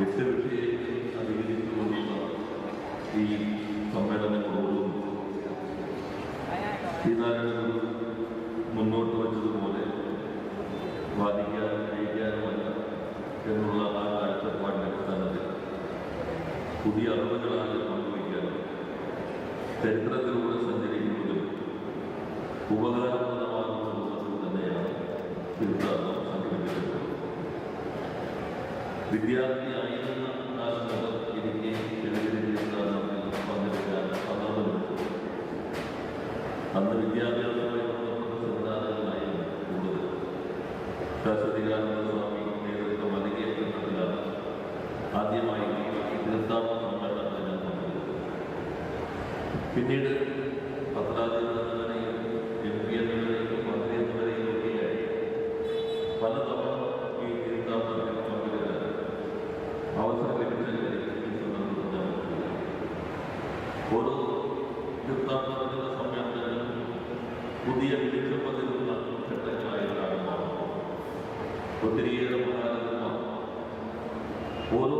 എട്ട് വിഷയങ്ങൾ അധികരിച്ചുകൊണ്ടുള്ള ഈ സമ്മേളനങ്ങളോടും ശ്രീനാരായണ ഗുരു മുന്നോട്ട് വച്ചതുപോലെ വാദിക്കാനും ജയിക്കാനുമല്ല എന്നുള്ള ആ അടിസ്ഥാനത്തിൽ പുതിയ അറിവുകളാണ് പങ്കുവയ്ക്കാനും ചരിത്രത്തിലൂടെ സഞ്ചരിക്കുന്നതിലും ആദ്യമായി തീർത്ഥാടന പങ്കെടുത്തത് പിന്നീട് പത്രാധിപരെയും എം പി എന്നിവരെയും മന്ത്രി എന്നിവരെയും ഒക്കെയായി പലതവണ ഈ തീർത്ഥാടനത്തിൽ പങ്കെടുക്കാൻ അവസരം ലഭിച്ചതിന് സന്ദർഭത്തിൽ. ഓരോ തീർത്ഥാടനത്തിന്റെ സമ്മേളനത്തിലും പുതിയ വിദേശം പതിരുന്ന ഘട്ടങ്ങളായി കാണുമ്പോൾ ഒത്തിരിയേറെ ഓരോ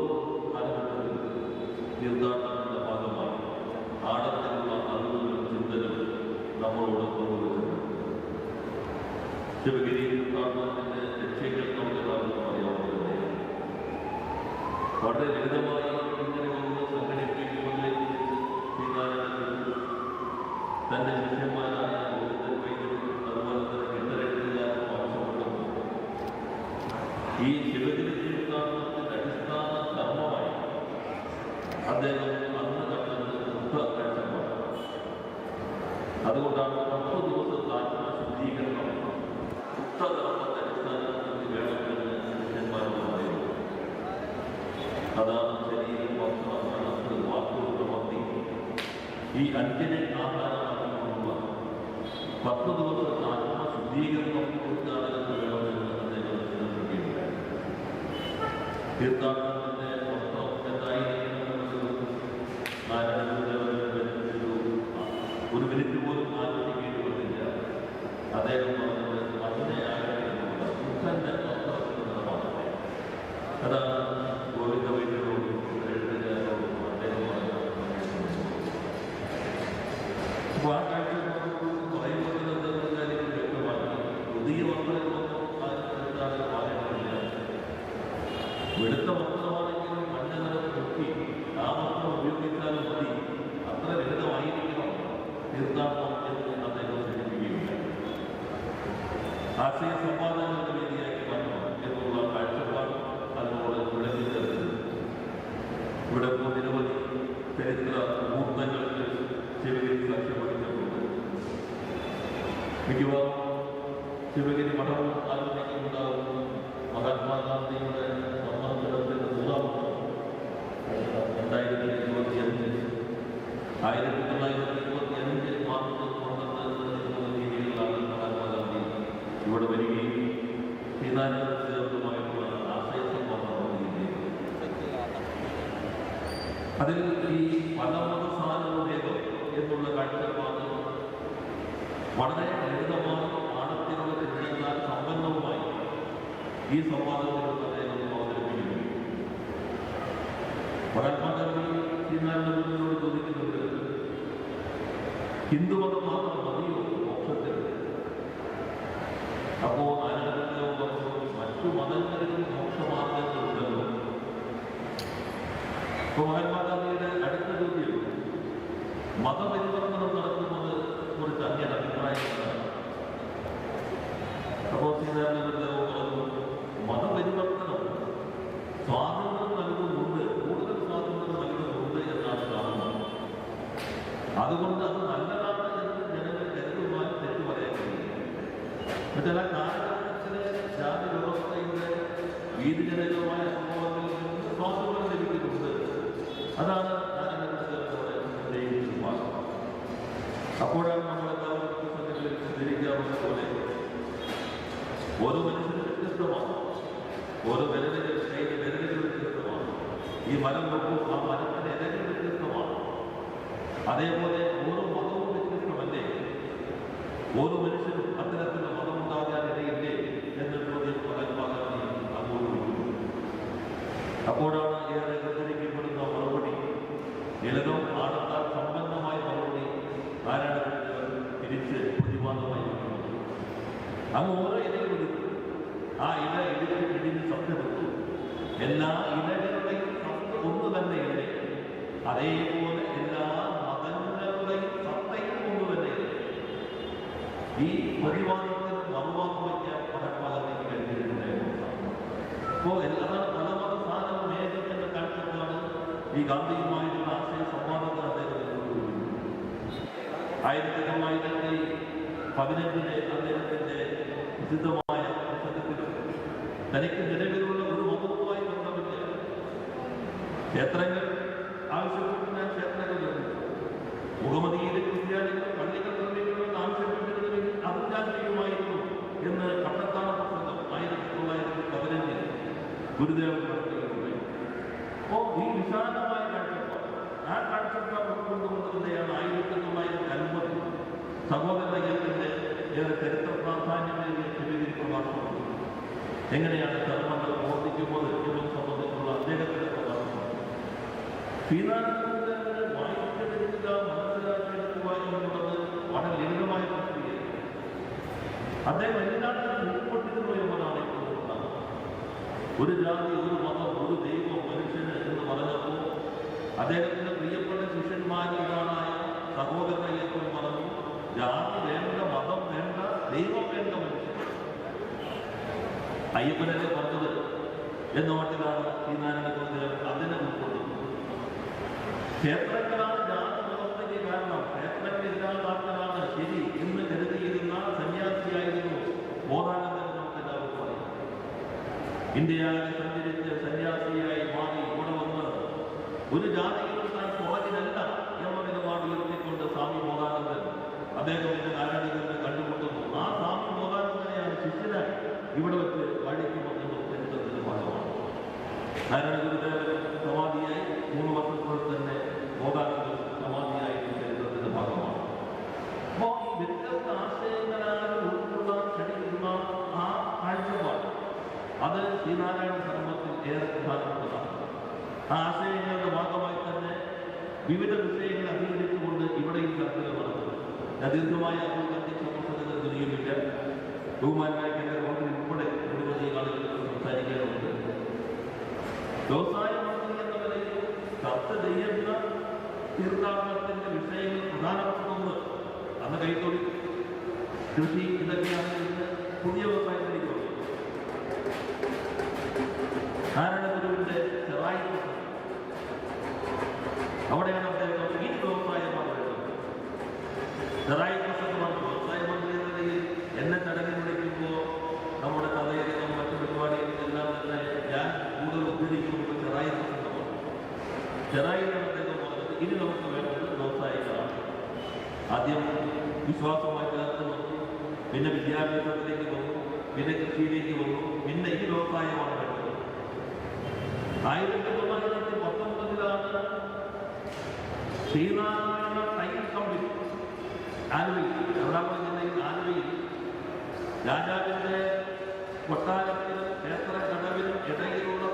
വളരെ ലളിതമായി ഇങ്ങനെ ഒന്ന് സംഘടിപ്പിക്കുന്നതിൽ ശ്രീനാരായണ തന്റെ ശിഷ്യന്മാരായ ഗോവിന്ദൻ വൈദ്യരും അതുപോലെ ഈ ശിവഗിരി തീർത്ഥാടനത്തിന്റെ അടിസ്ഥാന ധർമ്മമായി അദ്ദേഹം അന്ന് കണ്ടത് ബുദ്ധ കാഴ്ചപ്പാട് അതുകൊണ്ടാണ് പത്ത് ദിവസത്തെ ആത്മശുദ്ധീകരണം ബുദ്ധധർമ്മത്തെ അടിസ്ഥാനത്തിൽ വേണമെന്ന് ശിഷ്യന്മാരോട് പറയുന്നത് വസ്ത്രം മനസ്സ് വാക്കുകൾ പ്രവർത്തി ഈ അഞ്ചിനെ ആധാരമാക്കിക്കൊണ്ടുള്ള പത്ത് ദിവസത്തെ ആത്മശുദ്ധീകരണം തീർത്ഥാടനത്തിന് വേണമെന്ന് അദ്ദേഹം നിർദ്ദേശിക്കുകയുണ്ടായി തീർത്ഥാടനത്തിന്റെ എന്തായിരിക്കും ഒരു മിനിറ്റ് പോലും ആലോചിക്കേണ്ടി വന്നില്ല അദ്ദേഹം പറഞ്ഞത് അതിനെ ആഗ്രഹിക്കുന്നത് അതാണ് തീർത്ഥാടനം എന്ന് അദ്ദേഹം സൂചിപ്പിക്കുകയുണ്ട് ആശയ സംവാദങ്ങളുടെ വേദിയാക്കി മാറ്റണം എന്നുള്ള കാഴ്ചപ്പാട് അതിനോട് ഇവിടെ ഇപ്പോൾ നിരവധി ചരിത്ര മുഹൂർത്തങ്ങൾക്ക് ശിവഗിരി സാക്ഷ്യം വഹിച്ചിട്ടുണ്ട് മിക്കവാറും ശിവഗിരി മഠം ആലോചിക്കുന്നുണ്ടാകും മഹാത്മാഗാന്ധിയുടെ ആയിരത്തി തൊള്ളായിരത്തി മാർച്ച് പന്ത്രണ്ട് എന്ന രീതിയിലാണ് മഹാത്മാഗാന്ധി ഇവിടെ വരികയും ശ്രീനാരായണ അതിൽ ഈ പരമസാനുഭേദം എന്നുള്ള കാഴ്ചപ്പാട് വളരെ ലളിതമായ ചിന്തകളാൽ സമ്പന്നവുമായി ഈ സംവാദത്തിൽ അദ്ദേഹം അവതരിപ്പിക്കുന്നു. മഹാത്മാഗാന്ധി ശ്രീനാരായണനോട് ചോദിക്കുന്നുണ്ട് ഹിന്ദുമതം മാത്രം മതിയോ? മോക്ഷത്തിന് അപ്പോ പറഞ്ഞു മറ്റു മതങ്ങളിലും മോക്ഷമാർഗങ്ങളുണ്ടല്ലോ ഇപ്പൊ മഹാത്മാഗാന്ധിയുടെ അടുത്ത ചോദ്യം മതപരിവർത്തനം നടത്തുന്നത് കുറിച്ച് അങ്ങയുടെ അഭിപ്രായങ്ങളാണ് അപ്പോ ശ്രീനാരായണദേവ പറഞ്ഞു മതപരിവർത്തനം സ്വാതന്ത്ര്യം നൽകുന്നുണ്ട് കൂടുതൽ സ്വാതന്ത്ര്യം നൽകുന്നുണ്ട് എന്നാണ് കാണുന്നത് അതുകൊണ്ട് അത് ചില കാലഘട്ടത്തിലെ ജാതി വ്യവസ്ഥയുടെ വീതിജനകമായ സംഭവങ്ങളിൽ നിന്ന് സ്വാതന്ത്ര്യം ലഭിക്കുന്നുണ്ട് അതാണ് നാരായണഗുരുദേവനോട് ഉന്നയിച്ചത് അപ്പോഴാണ് നമ്മളെല്ലാവരും പുസ്തകങ്ങളിൽ ധരിക്കാവുന്ന പോലെ ഓരോ മനുഷ്യനും വ്യത്യസ്തമാണ് ഓരോ വിരലുകൾ കയ്യിലെ വിരലുകൾ വ്യത്യസ്തമാണ് ഈ മരം നോക്കൂ ആ മരത്തിന്റെ ഇലകൾ വ്യത്യസ്തമാണ് അതേപോലെ ഓരോ മതവും വ്യത്യസ്തമല്ലേ ഓരോ മനുഷ്യനും അതേപോലെ എല്ലാ മതങ്ങളുടെയും സത്തയും കൊണ്ടുതന്നെ ഈ പ്രതിവാദത്തിന് മറുവാദം വയ്ക്കാൻ മഹാത്മാഗാന്ധി കഴിഞ്ഞിട്ടുണ്ടായിരുന്നു അപ്പോൾ അതാണ് പല കാഴ്ചപ്പാട് ഈ ഗാന്ധിയുമായിട്ടുള്ള ആശയ സംവാദത്തിൽ അദ്ദേഹം ആയിരത്തി തൊള്ളായിരത്തി പതിനഞ്ചിലെ അദ്ദേഹത്തിന്റെ പ്രസിദ്ധമായ പുസ്തകത്തിൽ തനിക്ക് നിലവിലുള്ള ഒരു മതവുമായി ബന്ധമില്ല. ക്ഷേത്രങ്ങൾ മുഹമ്മദീയയിലെ ക്രിസ്ത്യാനികൾ പള്ളികൾ നിർമ്മിക്കണമെന്ന് ആവശ്യപ്പെട്ടിരുന്നുവെങ്കിൽ അതും എന്ന് കണ്ടെത്താന പ്രസംഗം ആയിരത്തി തൊള്ളായിരത്തി പതിനഞ്ചിൽ ഗുരുദേവൻ നടത്തുകയുണ്ടായി അപ്പോൾ ഈ വിശാലമായ കാഴ്ചപ്പാട് ആ കാഴ്ചപ്പാട് ഉൾക്കൊണ്ടുകൊണ്ട് തന്നെയാണ് ആയിരത്തി തൊള്ളായിരത്തി അൻപതിൽ സഹോദര യജ്ഞത്തിന്റെ ഏറെ ചരിത്ര പ്രാധാന്യമേറിയ ചെവിതിരി പ്രഭാഷണം എങ്ങനെയാണ് ധർമ്മങ്ങൾ പ്രവർത്തിക്കുന്നത് എന്നതും സംബന്ധിച്ചുള്ള അദ്ദേഹത്തിന്റെ പ്രഭാഷണം വായിച്ചെടുക്കുക എന്നുള്ളത് വളരെ ലളിതമായ അദ്ദേഹം എല്ലാത്തിനും ഉൾപ്പെട്ടിരുന്നു എന്നതാണ് ഒരു ജാതി ഒരു മതം ഒരു ദൈവം മനുഷ്യന് എന്ന് പറഞ്ഞപ്പോൾ അദ്ദേഹത്തിന്റെ പ്രിയപ്പെട്ട ശിഷ്യന്മാരിൽ ഒരാളായ സഹോദരനയ്യപ്പൻ പറഞ്ഞു ജാതി വേണ്ട മതം വേണ്ട ദൈവം വേണ്ട മനുഷ്യൻ. അയ്യപ്പനല്ലേ പറഞ്ഞത്? എന്ന മട്ടിലാണ് ഈ നാരായണ ഗുരുദേവൻ അതിനെ ഉൾക്കൊള്ളുന്നത് ക്ഷേത്രങ്ങളാണ് ജാതി വ്യവസ്ഥയ്ക്ക് കാരണം ക്ഷേത്രങ്ങൾ ഇല്ലാതാക്കലാണ് ശരി എന്ന് കരുതിയിരുന്ന സന്യാസിയായിരുന്നു ബോധാനന്ദൻ നമുക്ക് എല്ലാവർക്കും അറിയാം ഇന്ത്യയാകെ സഞ്ചരിച്ച് സന്യാസിയായി മാറി ഇവിടെ വന്ന് ഒരു ജാതിയിൽ താൻ പുറകിലല്ല എന്ന നിലപാട് ഉയർത്തിക്കൊണ്ട് സ്വാമി ബോധാനന്ദൻ അദ്ദേഹം എന്റെ നാരായണീകരനെ കണ്ടുമുട്ടുന്നു ആ സ്വാമി ബോധാനന്ദനെയാണ് ശിഷ്യനായി ഇവിടെ വെച്ച് വഴിക്കുന്നത് ചരിത്രത്തിന്റെ ഭാഗമാണ് നാരായണ ഗുരുദേവൻ സമാധിയായി മൂന്ന് വർഷത്തോടെ തന്നെ ബഹുമാനായ കേന്ദ്ര മന്ത്രി ഉൾപ്പെടെ നിരവധി ആളുകൾ സംസാരിക്കാറുണ്ട്. വ്യവസായ മന്ത്രി എന്ന നിലയിൽ ചർച്ച ചെയ്യുന്ന തീർത്ഥാടനത്തിന്റെ വിഷയങ്ങൾ ഒന്ന് അന്ന് കൈത്തൊഴിൽ. കൃഷി ഇതൊക്കെയാണ് ഇന്ന് പുതിയ വ്യവസായത്തിലേക്ക് നാരായണഗുരുവിന്റെ ചെറായി. അവിടെയാണ് അദ്ദേഹം ഈ വ്യവസായമാണ് ചെറായി പ്രസംഗമാണ് വ്യവസായ മന്ത്രി എന്നെ ചടങ്ങിൽ വിളിക്കുമ്പോൾ നമ്മുടെ കഥയിലും മറ്റു പരിപാടികളിലും എല്ലാം തന്നെ ഞാൻ കൂടുതൽ ഉദ്ധരിക്കുന്നത് ചെറായി പുസ്തകമാണ് ചെറായിലാണ് അദ്ദേഹം പറഞ്ഞത് ഇനി നമുക്ക് വേണ്ടത് വ്യവസായികളാണ് ആദ്യം വിശ്വാസമായി ചേർത്ത് വന്നു പിന്നെ വിദ്യാഭ്യാസത്തിലേക്ക് വന്നു. പിന്നെ കൃഷിയിലേക്ക് വന്നു. പിന്നെ ഈ വ്യവസായമാണ് വേണ്ടത്. ആയിരത്തി തൊള്ളായിരത്തി പത്തൊമ്പതിലാണ് ശ്രീനാരായണ ടൈൽ കമ്പനി ആലുവയിൽ എറണാകുളം ജില്ലയിൽ ആലുവയിൽ രാജാവിന്റെ കൊട്ടാരത്തിനും ക്ഷേത്ര കടവിനും ഇടയിലുള്ള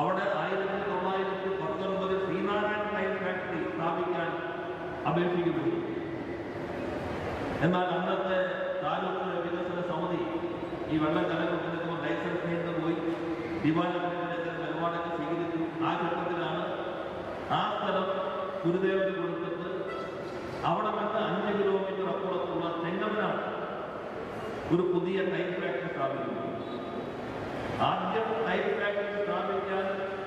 അവിടെ ആയിരത്തി തൊള്ളായിരത്തി പത്തൊൻപത് ശ്രീനാരായണ ടൈൽ ഫാക്ടറി സ്ഥാപിക്കാൻ അപേക്ഷിക്കുന്നു. എന്നാൽ അന്നത്തെ താലൂക്ക് വികസന സമിതി ഈ വെള്ളം കലകൊണ്ടിരിക്കുമ്പോൾ ലൈസൻസ് നീണ്ടു പോയി. ദിവാലത്തിന്റെ നിലപാടൊക്കെ സ്വീകരിച്ചു. ആ ഘട്ടത്തിലാണ് ആ സ്ഥലം ഗുരുദേവന് കൊടുത്തിട്ട് അവിടെ നിന്ന് അഞ്ച് കിലോമീറ്റർ അപ്പുറത്തുള്ള തെങ്ങമനാണ് ഒരു പുതിയ ടൈൽ ഫാക്ടറി സ്ഥാപിക്കുന്നത്. ആദ്യം ഹൈ ഫാക്ടറി സ്ഥാപിക്കാൻ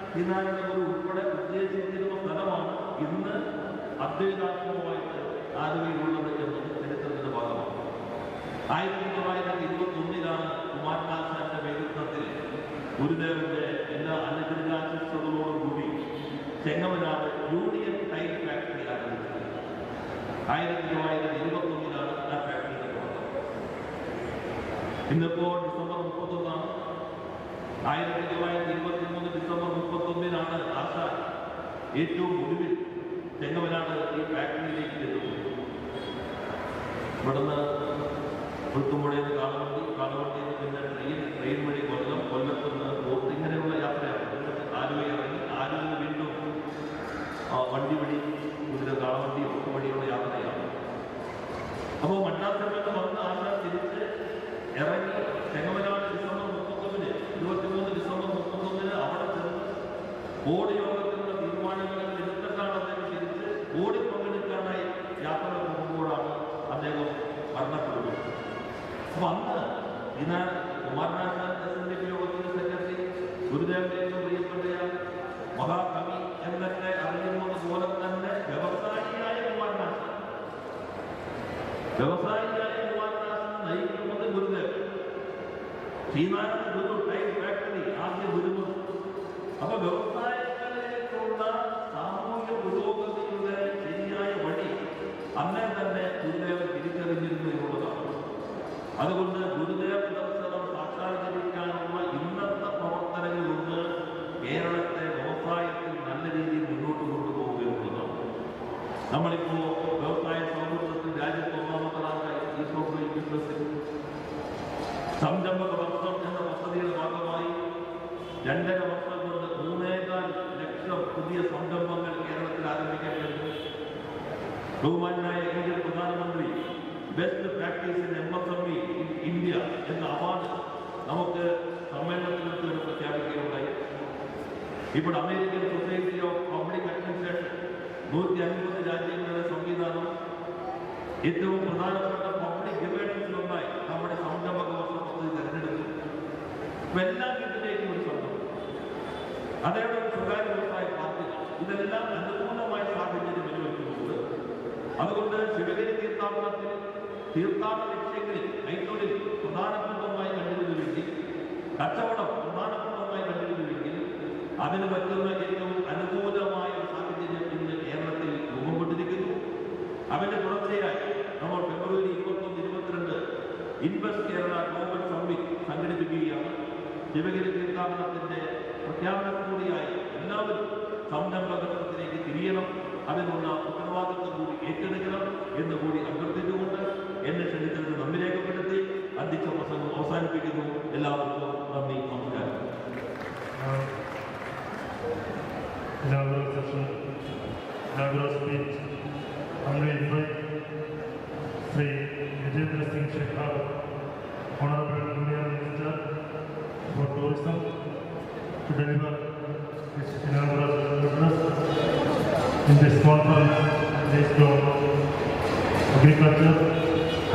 ശ്രീനാരായണഗുരു ഉൾപ്പെടെ ഉദ്ദേശിച്ചിരുന്ന സ്ഥലമാണ്. ഇന്ന് അദ്വൈതാത്മകമായിട്ട് ആലുവയിലുള്ളത് എന്നത് ചരിത്രത്തിന്റെ ഭാഗമാണ്. ആയിരത്തി തൊള്ളായിരത്തി ഇരുപത്തി ഒന്നിലാണ് കുമാരനാശാന്റെ നേതൃത്വത്തിൽ ഗുരുദേവന്റെ എല്ലാ അനുഗ്രഹാശിസ്തകളോടും കൂടി ചെങ്ങമനാട് യൂണിയൻ ടൈൽ ഫാക്ടറി ആരംഭിച്ചത്. ആയിരത്തി തൊള്ളായിരത്തി ഇരുപത്തി ഒന്നിലാണ് ആ തുടക്കം. ഇന്നിപ്പോ ഡിസംബർ മുപ്പത്തൊന്നാണ്. ആയിരത്തി തൊള്ളായിരത്തി ഇരുപത്തി മൂന്ന് ഡിസംബർ മുപ്പത്തി ഒന്നിനാണ് ആശാൻ ഏറ്റവും ഒടുവിൽ ചെങ്ങവനാട് ഈ ഫാക്ടറിയിലേക്ക് എത്തുന്നത്. ഇവിടുന്ന് പുൽത്തുമ്പുഴയിൽ നിന്ന് കാളവണ്ടി കാളവണ്ടിയിൽ നിന്ന് പിന്നെ ട്രെയിൻ ട്രെയിൻ വഴി കൊല്ലം കൊല്ലത്തു നിന്ന് ബോട്ട് ഇങ്ങനെയുള്ള യാത്രയാണ്. ആലുവയിൽ ഇറങ്ങി ആലുവ വീണ്ടും വണ്ടി വഴി കുതിര കാളവണ്ടി ഒക്കെ വഴിയുള്ള യാത്രയാണ്. അപ്പോൾ മണ്ണാത്തമ്മെന്ന് വന്ന ആ വ്യവസായിയായ കുമാരനാശൻ നയിക്കുന്നത് ഗുരുദേവൻ ശ്രീനാരായണ ഗുരു ടൈൽ ഫാക്ടറി ആദ്യ ഗുരുമുഖം അപ്പൊ വ്യവസായങ്ങളിലേക്കുള്ള സാമൂഹ്യ പുരോഗതിയുടെ ശരിയായ വഴി അന്നേ തന്നെ ഗുരുദേവൻ തിരിച്ചറിഞ്ഞിരുന്നു എന്നുള്ളതാണ്. അതുകൊണ്ട് ഗുരുദേവ ദർശനം സാക്ഷാത്കരിക്കാനുള്ള ഇന്നത്തെ പ്രവർത്തനങ്ങളൊന്ന് കേരളത്തെ വ്യവസായത്തിൽ നല്ല രീതിയിൽ മുന്നോട്ട് കൊണ്ടുപോകുക എന്നുള്ളതാണ്. Best practice in M S M E in India എന്ന അവാർഡ് നമുക്ക് സമ്മേളനത്തിൽ വെച്ച് ഒരു പ്രഖ്യാപിക്കുകയുണ്ടായി ഇപ്പോൾ American society of public administration നൂറ്റി അൻപത് രാജ്യങ്ങളുടെ സംവിധാനം ഏറ്റവും പ്രധാനപ്പെട്ട പബ്ലിക് ഗവേണൻസിലൊന്നായി നമ്മുടെ സംരംഭക വർഷ പദ്ധതി തെരഞ്ഞെടുത്തു എല്ലാ വീട്ടിലേക്കും ഒരു സംരംഭം. അതേപോലെ സ്വകാര്യ വ്യവസായ പാർട്ടികൾ ഇതെല്ലാം അനുകൂലമായ സാഹചര്യം അനുഭവിക്കുന്നുണ്ട് അതുകൊണ്ട് ശിവഗിരി തീർത്ഥാടനത്തിൽ തീർത്ഥാടന ലക്ഷ്യങ്ങളിൽ കൈത്തൊഴിൽ പ്രധാനപ്പെട്ടതുമായി കണ്ടിരുന്നുവെങ്കിൽ കച്ചവടം പ്രധാനപ്പെട്ടതുമായി കണ്ടിരുന്നുവെങ്കിൽ അതിന് പറ്റുന്ന ഏറ്റവും അനുകൂലമായ സാഹചര്യം ഇന്ന് കേരളത്തിൽ രൂപപ്പെട്ടിരിക്കുന്നു. അതിന്റെ തുടർച്ചയായി നമ്മൾ ഫെബ്രുവരി ഇരുപത്തൊന്ന് ഇരുപത്തിരണ്ട് ഇൻവെസ്റ്റ് കേരള ഗ്ലോബൽ സമ്മിറ്റ് സംഘടിപ്പിക്കുകയാണ്. ശിവഗിരി തീർത്ഥാടനത്തിന്റെ പ്രഖ്യാപനം കൂടിയായി എല്ലാവരും സംരംഭകത്വത്തിലേക്ക് തിരിയണം. അതിനുള്ള ഉത്തരവാദിത്വം കൂടി ഏറ്റെടുക്കണം എന്ന് കൂടി അഭ്യർത്ഥിച്ചുകൊണ്ട് എന്നെ ക്ഷണിച്ചതിന് നന്ദി രേഖപ്പെടുത്തി അധ്യക്ഷ പ്രസംഗം അവസാനിപ്പിക്കുന്നു എല്ലാവർക്കും നന്ദി നമസ്കാരം inaugural session, inaugural speech. I'm going to invite Sri Vijayendra Singh Shekhawat, Honorable Union Minister for Tourism, to deliver his inaugural address in this conference based on agriculture,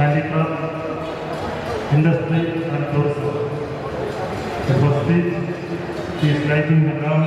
Handicraft, industry and tourism. The first he is lighting the ground